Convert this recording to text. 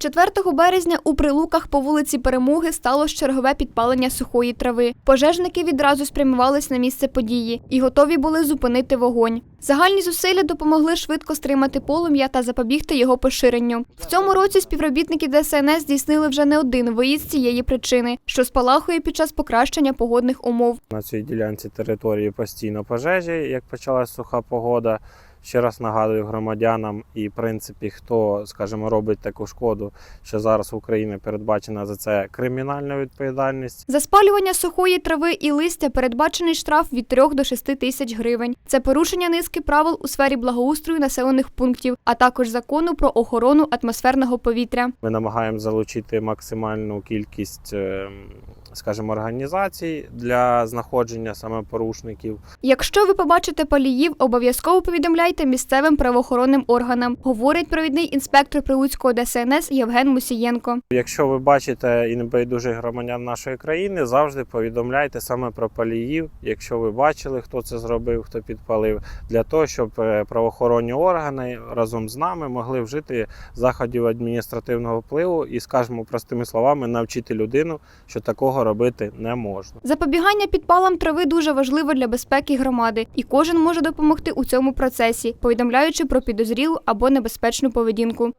4 березня у Прилуках по вулиці Перемоги сталося чергове підпалення сухої трави. Пожежники відразу спрямувались на місце події і готові були зупинити вогонь. Загальні зусилля допомогли швидко стримати полум'я та запобігти його поширенню. В цьому році співробітники ДСНС здійснили вже не один виїзд цієї причини, що спалахує під час покращення погодних умов. На цій ділянці території постійно пожежі, як почалась суха погода. Ще раз нагадую громадянам і, в принципі, хто, скажімо, робить таку шкоду, що зараз в Україні передбачена за це кримінальна відповідальність. За спалювання сухої трави і листя передбачений штраф від 3 до 6 тисяч гривень. Це порушення низки правил у сфері благоустрою населених пунктів, а також закону про охорону атмосферного повітря. Ми намагаємося залучити максимальну кількість, ем, скажімо, організацій для знаходження саме порушників. Якщо ви побачите паліїв, обов'язково повідомляйте місцевим правоохоронним органам, говорить провідний інспектор Прилуцького ДСНС Євген Мусієнко. Якщо ви бачите і небайдужих громадян нашої країни, завжди повідомляйте саме про паліїв, якщо ви бачили, хто це зробив, хто підпалив, для того, щоб е, правоохоронні органи разом з нами могли вжити заходів адміністративного впливу і, скажімо простими словами, навчити людину, що такого робити не можна. Запобігання підпалам трави дуже важливо для безпеки громади, і кожен може допомогти у цьому процесі, повідомляючи про підозрілу або небезпечну поведінку.